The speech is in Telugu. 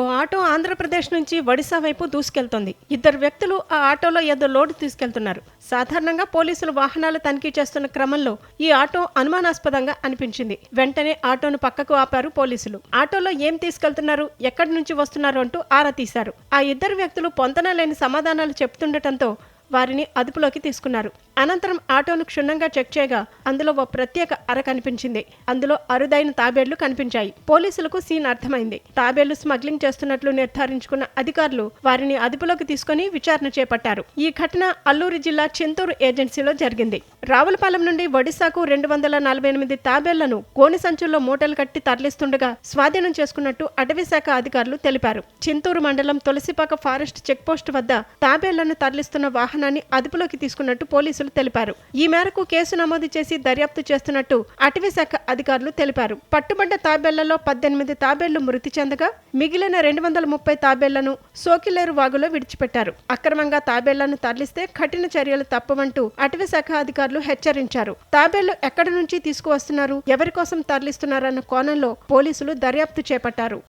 ఓ ఆటో ఆంధ్రప్రదేశ్ నుంచి ఒడిశా వైపు దూసుకెళ్తోంది. ఇద్దరు వ్యక్తులు ఆ ఆటోలో ఏదో లోడ్ తీసుకెళ్తున్నారు. సాధారణంగా పోలీసులు వాహనాలు తనిఖీ చేస్తున్న క్రమంలో ఈ ఆటో అనుమానాస్పదంగా అనిపించింది. వెంటనే ఆటోను పక్కకు ఆపారు పోలీసులు. ఆటోలో ఏం తీసుకెళ్తున్నారు ఎక్కడి నుంచి వస్తున్నారు అంటూ ఆరా తీశారు. ఆ ఇద్దరు వ్యక్తులు పొంతన లేని సమాధానాలు చెప్తుండటంతో వారిని అదుపులోకి తీసుకున్నారు. అనంతరం ఆటోను క్షుణ్ణంగా చెక్ చేయగా అందులో ఓ ప్రత్యేక అర కనిపించింది. అందులో అరుదైన తాబేళ్ళు కనిపించాయి. పోలీసులకు సీన్ అర్థమైంది. తాబేళ్ళు స్మగ్లింగ్ చేస్తున్నట్లు నిర్ధారించుకున్న అధికారులు వారిని అదుపులోకి తీసుకుని విచారణ చేపట్టారు. ఈ ఘటన అల్లూరు జిల్లా చింతూరు ఏజెన్సీలో జరిగింది. రావులపాలెం నుండి ఒడిశాకు రెండు వందల నలభై ఎనిమిది తాబేళ్ళను గోని సంచుల్లో మూటలు కట్టి తరలిస్తుండగా స్వాధీనం చేసుకున్నట్టు అటవీ శాఖ అధికారులు తెలిపారు. చింతూరు మండలం తులసిపాక ఫారెస్ట్ చెక్పోస్ట్ వద్ద తాబేళ్ళను తరలిస్తున్న వాహనం వాహనాన్ని అదుపులోకి తీసుకున్నట్టు పోలీసులు తెలిపారు. ఈ మేరకు కేసు నమోదు చేసి దర్యాప్తు చేస్తున్నట్టు అటవీ శాఖ అధికారులు తెలిపారు. పట్టుబడ్డ తాబేళ్ళలో పద్దెనిమిది తాబేళ్ళు మృతి చెందగా మిగిలిన రెండు వందల ముప్పై తాబేళ్ళను సోకిలేరు వాగులో విడిచిపెట్టారు. అక్రమంగా తాబేళ్ళను తరలిస్తే కఠిన చర్యలు తప్పవంటూ అటవీ శాఖ అధికారులు హెచ్చరించారు. తాబేళ్ళు ఎక్కడి నుంచి తీసుకువస్తున్నారు ఎవరి కోసం తరలిస్తున్నారన్న కోణంలో పోలీసులు దర్యాప్తు చేపట్టారు.